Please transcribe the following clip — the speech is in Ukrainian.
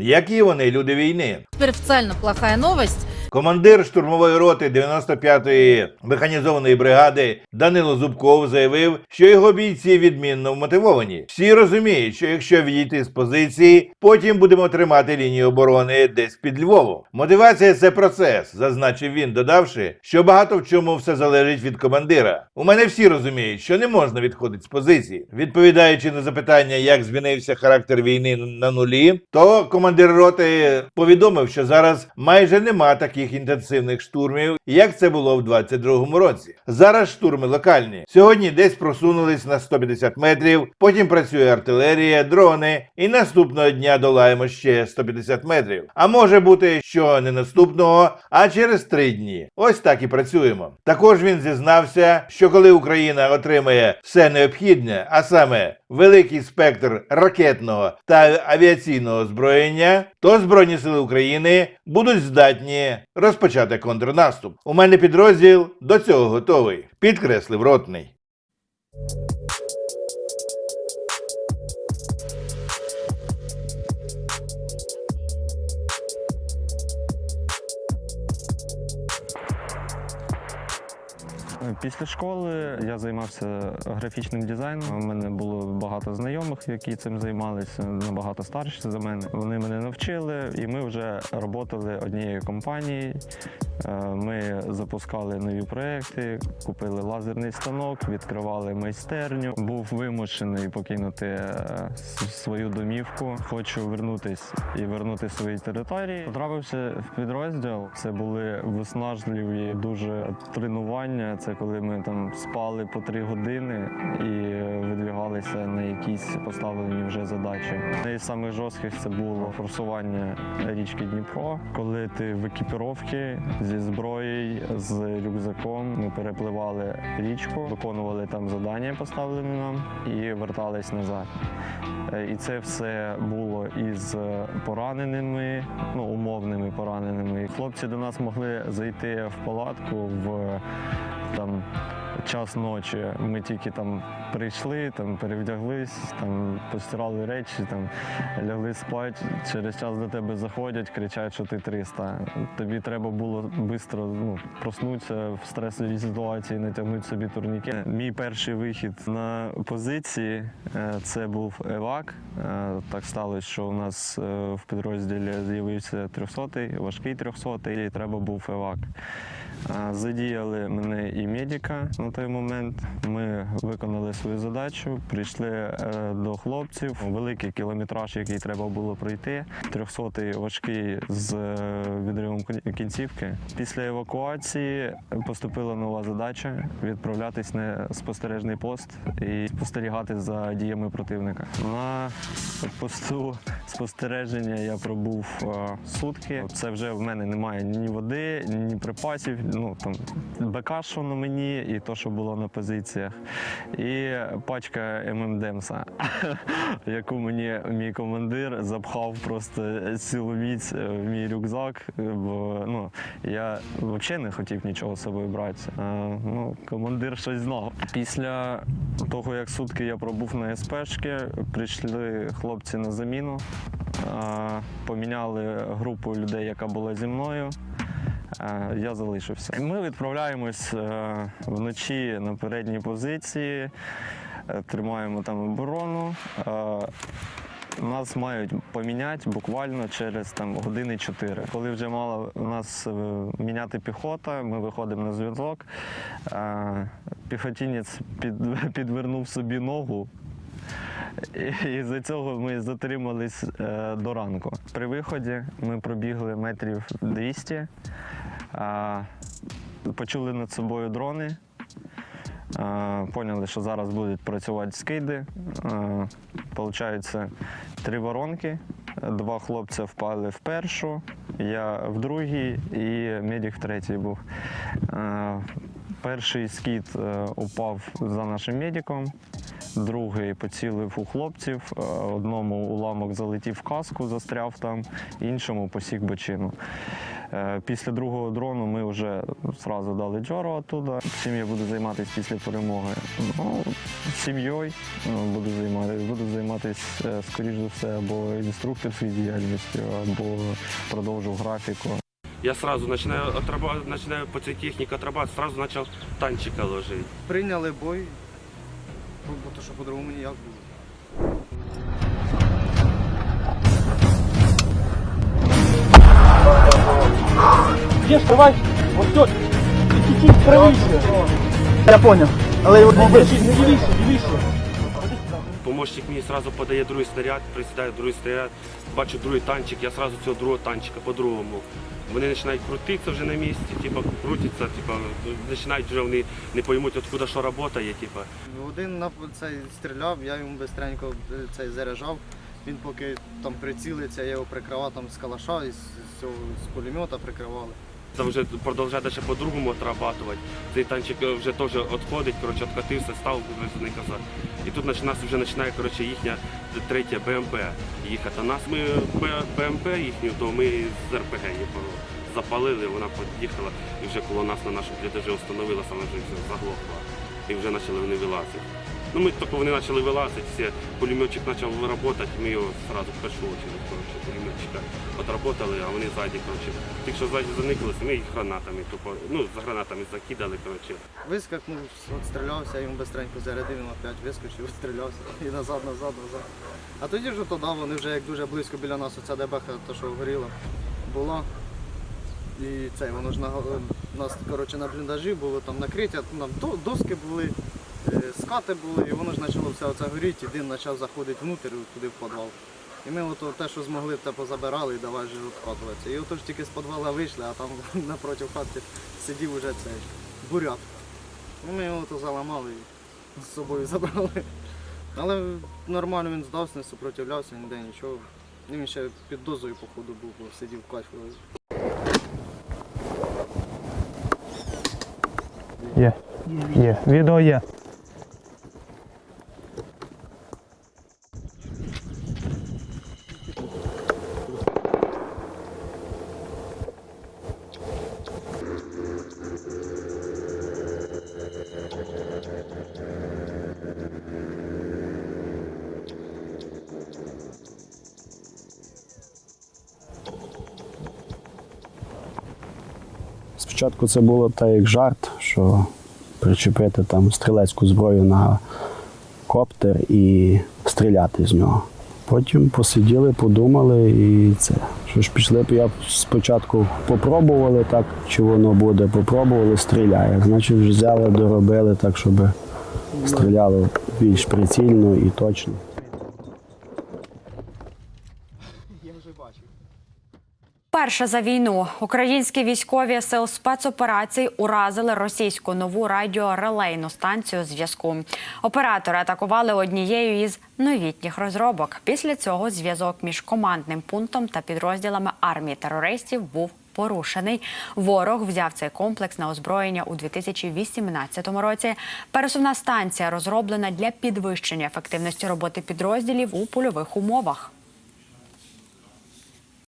які вони люди війни. Теперь официально плохая новость. Командир штурмової роти 95-ї механізованої бригади Данило Зубков заявив, що його бійці відмінно вмотивовані. Всі розуміють, що якщо відійти з позиції, потім будемо тримати лінію оборони десь під Львовом. Мотивація це процес, зазначив він, додавши, що багато в чому все залежить від командира. У мене всі розуміють, що не можна відходити з позиції. Відповідаючи на запитання, як змінився характер війни на нулі, то командир роти повідомив, що зараз майже нема таких інтенсивних штурмів, як це було в 22-му році. Зараз штурми локальні. Сьогодні десь просунулись на 150 метрів, потім працює артилерія, дрони, і наступного дня долаємо ще 150 метрів. А може бути, що не наступного, а через три дні. Ось так і працюємо. Також він зізнався, що коли Україна отримає все необхідне, а саме великий спектр ракетного та авіаційного озброєння, то Збройні Сили України будуть здатні розпочати контрнаступ. У мене підрозділ до цього готовий, підкреслив ротний. Після школи я займався графічним дизайном. У мене було багато знайомих, які цим займалися, набагато старші за мене. Вони мене навчили, і ми вже працювали однією компанією. Е, Ми запускали нові проекти, купили лазерний станок, відкривали майстерню. Був вимушений покинути е, свою домівку. Хочу вернутись і вернути свої території. Потрапився в підрозділ. Це були виснажливі дуже тренування. Це коли ми там спали по три години і видвігалися на якісь поставлені вже задачі. Найз самих жорстких це було форсування річки Дніпро, коли ти в екіпіровці зі зброєю, з рюкзаком. Ми перепливали річку, виконували там завдання, поставлені нам, і вертались назад. Е, І це все було із е, пораненими, ну умовними пораненими. Хлопці до нас могли зайти в палатку в там час ночі. Ми тільки там прийшли, там перевдяглись, там постирали речі, там лягли спати. Через час до тебе заходять, кричать, що ти 300. Тобі треба було швидко ну, проснутися в стресовій ситуації, натягнути собі турніки. Мій перший вихід на позиції е, це був евак. Е, Так сталося, що у нас е, в підрозділі з'явився 300-й, важкий 300-й, і треба був евак. Задіяли мене і медика на той момент. Ми виконали свою задачу, прийшли е, до хлопців. Великий кілометраж, який треба було пройти. 300-й важкий з е, відривом кін- кінцівки. Після евакуації поступила нова задача відправлятись на спостережний пост і спостерігати за діями противника. На посту спостереження я пробув е, сутки. Це вже в мене немає ні води, ні припасів. Ну там БК, що на мені, і то, що було на позиціях, і пачка ММДемса, яку мені мій командир запхав просто силоміць в мій рюкзак. Бо ну я взагалі не хотів нічого з собою брати. А, ну, командир щось знав. Після того, як сутки я пробув на СПшки, прийшли хлопці на заміну, поміняли групу людей, яка була зі мною. Я залишився. Ми відправляємось е, вночі на передній позиції, е, тримаємо там оборону. Е, Нас мають поміняти буквально через там, години 4. Коли вже мала нас міняти піхота, ми виходимо на зв'язок. Піхотінець під, підвернув собі ногу. І, за цього ми затримались до ранку. При виході ми пробігли метрів 200, е, почули над собою дрони. Поняли, що зараз будуть працювати скиди. Получається три воронки. Два хлопця впали в першу, я в другій і медик в третій був. Перший скид е, упав за нашим медиком. другий поцілив у хлопців. е, Одному уламок залетів в каску, застряв там, іншому посік бочину. Е, Після другого дрону ми вже зразу дали джору оттуда. Чим я буду займатися після перемоги? Ну, сім'єю ну, буду займатися. Буду займатися, е, скоріш за все, або інструкторською діяльністю, або продовжу графіку. Я сразу начинаю, отраба- начинаю по цій техніці отрабатывать, сразу почав танчика ложити. Прийняли бой, бо бо то, що по-другому ніяк було. Я понял. Але його не дивись. Помощник мені сразу подає другий снаряд, присідає другий снаряд, бачу другий танчик, я сразу цього другого танчика по-другому. Вони починають крутитися вже на місці, типу, крутяться, типу, починають вже вони не поймуть, откуда що працює, типу. Один на цей стріляв, я йому бистренько е, цей заряджав. Він поки там прицілиться, я його прикривав там з калаша, із, з, цього, з пулемета прикривали. Там вже продовжує далі по-другому отрабатувати. Цей танчик е, вже теж відходить, коротше, відкатився, став не казати. І тут починає, вже починає коротше, їхня третя БМП їхати. А нас ми БМП їхню, то ми з РПГ її запалили, вона під'їхала і вже коло нас на нашому бліндажі встановилася, вона вже заглохла. І вже почали вони вилазити. Ну ми тільки вони почали вилазити, всі, пулеметчик почав працювати, ми його одразу в першу очередь, коротше, пулеметчика отработали, а вони ззаді, коротше. Ті, що ззаді заникалися, ми їх гранатами, тупо, ну, з гранатами закидали, коротше. Вискакнув, відстрілявся, я йому бистренько зарядив, він опять вискочив, відстрілявся і назад, назад, назад. А тоді вже тоді вони вже як дуже близько біля нас оця дебеха, то що горіла, була. І це, воно ж на, у нас коротше, на бліндажі було там накриття, там доски були, скати були, і воно ж почало все оце горіти, і дим почав заходити внутрі, туди в підвал. І ми ото те, що змогли, те позабирали і давай вже відкатуватися. І ото тільки з підвала вийшли, а там напроти хати сидів уже цей бурят. І ми його то заламали і з собою забрали. Але нормально він здався, не супротивлявся, ніде нічого. І Він ще під дозою, походу, був, бо сидів в кайфу. Є. Є. Відео є. Спочатку це було так як жарт, що причепити там стрілецьку зброю на коптер і стріляти з нього. Потім посиділи, подумали і це. Що ж пішли, я спочатку попробували так, чи воно буде, попробували, стріляє. Значить, взяли, доробили так, щоб стріляло більш прицільно і точно. Перше за війну українські військові сил спецоперацій уразили російську нову радіорелейну станцію зв'язку. Оператори атакували однією із новітніх розробок. Після цього зв'язок між командним пунктом та підрозділами армії терористів був порушений. Ворог взяв цей комплекс на озброєння у 2018 році. Пересувна станція розроблена для підвищення ефективності роботи підрозділів у польових умовах.